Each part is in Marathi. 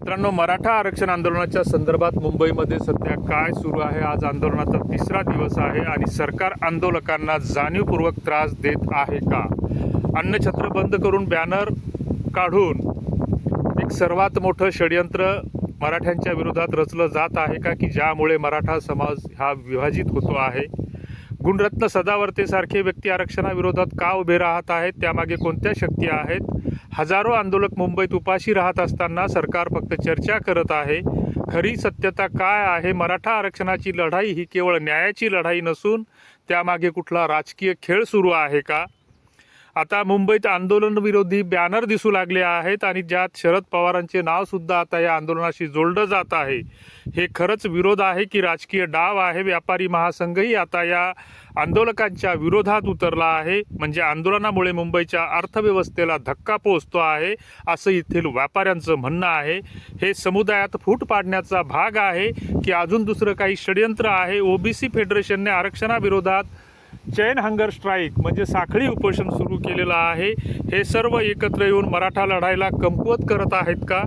मित्रांनो मराठा आरक्षण आंदोलनाच्या संदर्भात मुंबईमध्ये सध्या काय सुरू आहे? आज आंदोलनाचा तिसरा दिवस आहे आणि सरकार आंदोलकांना जाणीवपूर्वक त्रास देत आहे का? अन्नछत्र बंद करून बॅनर काढून एक सर्वात मोठं षडयंत्र मराठ्यांच्या विरोधात रचलं जात आहे का? की ज्यामुळे मराठा समाज हा विभाजित होतो आहे? गुणरत्न सदावर्तेसारखे व्यक्ती आरक्षणाविरोधात का उभे राहत आहेत? त्यामागे कोणत्या शक्ती आहेत? हजारो आंदोलक मुंबईत उपाशी राहत असताना सरकार फक्त चर्चा करत आहे खरी सत्यता काय आहे? मराठा आरक्षणाची लढाई ही केवळ न्यायाची लढाई नसून त्यामागे कुठला राजकीय खेळ सुरू आहे का? आता मुंबईत आंदोलन विरोधी बॅनर दिसू लागले आहेत आणि ज्यात शरद पवारांचे नाव सुद्धा आता या आंदोलनाशी जोडलं जात आहे. हे खरंच विरोध आहे की राजकीय डाव आहे? व्यापारी महासंघही आता या आंदोलकांच्या विरोधात उतरला आहे. म्हणजे आंदोलनामुळे मुंबईच्या अर्थव्यवस्थेला धक्का पोहोचतो आहे असं येथील व्यापाऱ्यांचं म्हणणं आहे. हे समुदायात फूट पाडण्याचा भाग आहे की अजून दुसरं काही षडयंत्र आहे? ओबीसी फेडरेशनने आरक्षणाविरोधात चैन हंगर स्ट्राईक म्हणजे साखळी उपोषण सुरू केलेलं आहे. हे सर्व एकत्र येऊन मराठा लढाईला कमकुवत करत आहेत का?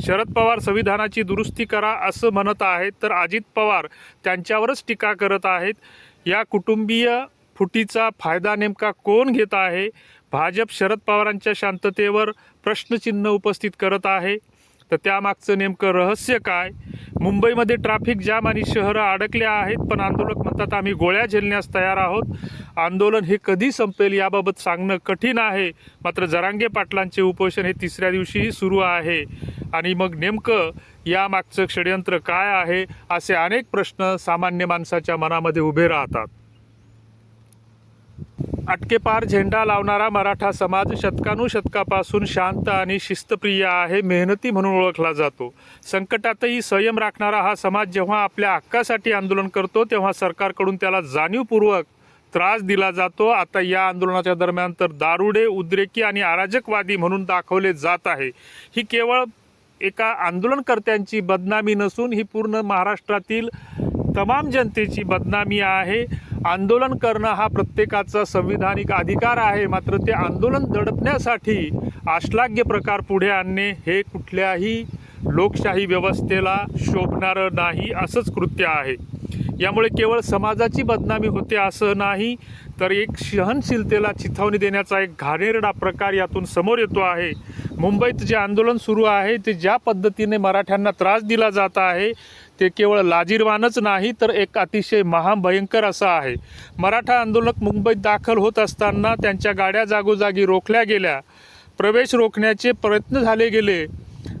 शरद पवार संविधानाची दुरुस्ती करा असं म्हणत आहेत तर अजित पवार त्यांच्यावरच टीका करत आहेत. या कुटुंबीय फुटीचा फायदा नेमका कोण घेत आहे? भाजप शरद पवारांच्या शांततेवर प्रश्नचिन्ह उपस्थित करत आहे. तर त्यामागचं नेमकं रहस्य काय? मुंबईमध्ये ट्रॅफिक जाम आणि शहरं अडकल्या आहेत पण आंदोलक म्हणतात आम्ही गोळ्या झेलण्यास तयार आहोत. आंदोलन हे कधी संपेल याबाबत सांगणं कठीण आहे. मात्र जरांगे पाटलांचे उपोषण हे तिसऱ्या दिवशीही सुरू आहे. आणि मग नेमकं यामागचं षडयंत्र काय आहे असे अनेक प्रश्न सामान्य माणसाच्या मनामध्ये उभे राहतात. अटकेपार झेंडा लावणारा मराठा समाज शतकानुशतकापासून शांत आणि शिस्तप्रिय आहे मेहनती म्हणून ओळखला जातो. संकटातही संयम राखणारा हा समाज जेव्हा आपल्या हक्कासाठी आंदोलन करतो तेव्हा सरकारकडून त्याला जाणीवपूर्वक त्रास दिला जातो. आता या आंदोलनाच्या दरम्यान तर दारुडे उद्रेकी आणि अराजकवादी म्हणून दाखवले जात आहे. ही केवळ एका आंदोलनकर्त्यांची बदनामी नसून ही पूर्ण महाराष्ट्रातील तमाम जनतेची बदनामी आहे. आंदोलन करणं हा प्रत्येकाचा संविधानिक अधिकार आहे. मात्र ते आंदोलन दडपण्यासाठी आश्लाघ्य प्रकार पुढे आणणे हे कुठल्याही लोकशाही व्यवस्थेला शोभणारं नाही असंच कृत्य आहे. यामुळे केवळ समाजाची बदनामी होते असं नाही तर एक सहनशीलतेला चिथावणी देण्याचा एक घाणेरडा प्रकार यातून समोर येतो आहे. मुंबईत जे आंदोलन सुरू आहे ते ज्या पद्धतीने मराठ्यांना त्रास दिला जात आहे ते केवळ लाजीरवानच नाही तर एक अतिशय महाभयंकर असं आहे. मराठा आंदोलक मुंबईत दाखल होत असताना त्यांच्या गाड्या जागोजागी रोखल्या गेल्या. प्रवेश रोखण्याचे प्रयत्न झाले गेले.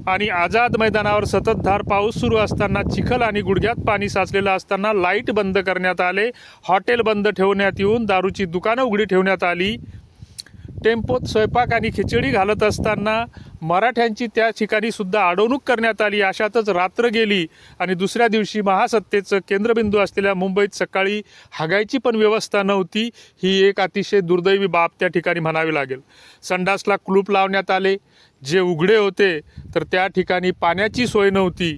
आणि आझाद मैदानावर सततधार पाऊस सुरू असताना चिखल आणि गुडघ्यात पाणी साचलेलं असताना लाइट बंद करण्यात आले. हॉटेल बंद ठेवण्यात येऊन दारूची दुकानं उघडी ठेवण्यात आली. टेम्पोत स्वयंपाक आणि खिचडी घालत असताना मराठ्यांची त्या ठिकाणी सुद्धा अडवणूक करण्यात आली अशातच रात्र गेली आणि दुसऱ्या दिवशी महासत्तेचं केंद्रबिंदू असलेल्या मुंबईत सकाळी हागायची पण व्यवस्था नव्हती. ही एक अतिशय दुर्दैवी बाब त्या ठिकाणी म्हणावी लागेल. संडासला कुलूप लावण्यात आले. जे उघडे होते तर त्या ठिकाणी पाण्याची सोय नव्हती.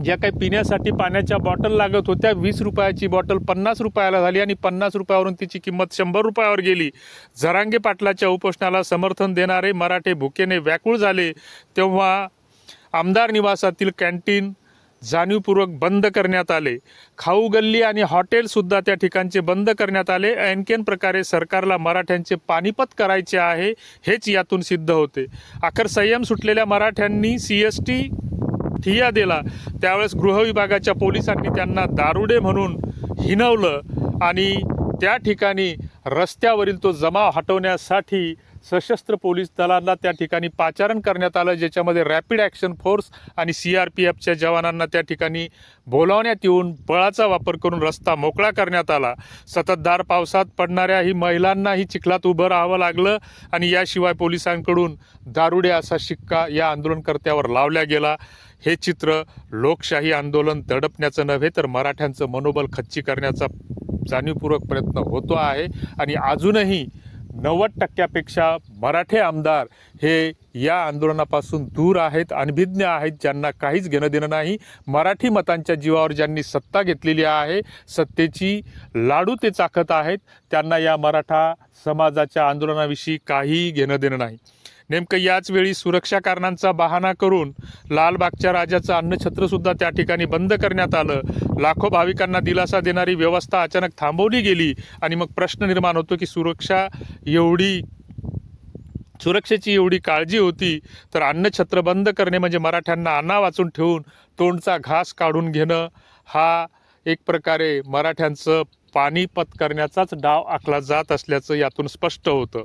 ज्या काही पिण्यासाठी पाण्याच्या बॉटल लागत होत्या वीस रुपयाची बॉटल पन्नास रुपयाला झाली आणि पन्नास रुपयावरून तिची किंमत शंभर रुपयावर गेली. जरांगे पाटलाच्या उपोषणाला समर्थन देणारे मराठे भुकेने व्याकुळ झाले तेव्हा आमदार निवासातील कॅन्टीन जाणीवपूर्वक बंद करण्यात आले. खाऊ गल्ली आणि हॉटेलसुद्धा त्या ठिकाणचे बंद करण्यात आले. आणखीन प्रकारे सरकारला मराठ्यांचे पानिपत करायचे आहे हेच यातून सिद्ध होते. अखेर संयम सुटलेल्या मराठ्यांनी सी एस टी ठिय्या दिला. त्यावेळेस गृहविभागाच्या पोलिसांनी त्यांना दारुडे म्हणून हिनवलं आणि त्या ठिकाणी रस्त्यावरील तो जमाव हटवण्यासाठी सशस्त्र पोलीस दलांना त्या ठिकाणी पाचारण करण्यात आलं ज्याच्यामध्ये रॅपिड ॲक्शन फोर्स आणि सी आर पी एफच्या जवानांना त्या ठिकाणी बोलावण्यात येऊन बळाचा वापर करून रस्ता मोकळा करण्यात आला. सततधार पावसात पडणाऱ्या ही महिलांनाही चिखलात उभं राहावं लागलं आणि याशिवाय पोलिसांकडून दारुडे असा शिक्का या आंदोलनकर्त्यावर लावल्या गेला. हे चित्र लोकशाही आंदोलन दडपण्याचं नव्हे तर मराठ्यांचं मनोबल खच्ची करण्याचा जाणीवपूर्वक प्रयत्न होतो आहे. आणि अजूनही नव्वद टक्क्यापेक्षा मराठे आमदार हे या आंदोलनापासून दूर आहेत अनभिज्ञ आहेत ज्यांना काहीच घेणं देणं नाही. मराठी मतांच्या जीवावर ज्यांनी सत्ता घेतलेली आहे सत्तेची लाडू ते चाखत आहेत त्यांना या मराठा समाजाच्या आंदोलनाविषयी काहीही घेणं देणं नाही. नेमकं याच वेळी सुरक्षा कारणांचा बहाणा करून लालबागच्या राजाचं अन्नछत्रसुद्धा त्या ठिकाणी बंद करण्यात आलं. लाखो भाविकांना दिलासा देणारी व्यवस्था अचानक थांबवली गेली आणि मग प्रश्न निर्माण होतो की सुरक्षा एवढी सुरक्षेची एवढी काळजी होती तर अन्नछत्र बंद करणे म्हणजे मराठ्यांना अन्ना वाचून ठेवून तोंडचा घास काढून घेणं हा एक प्रकारे मराठ्यांचं पानिपत करण्याचाच डाव आखला जात असल्याचं यातून स्पष्ट होतं.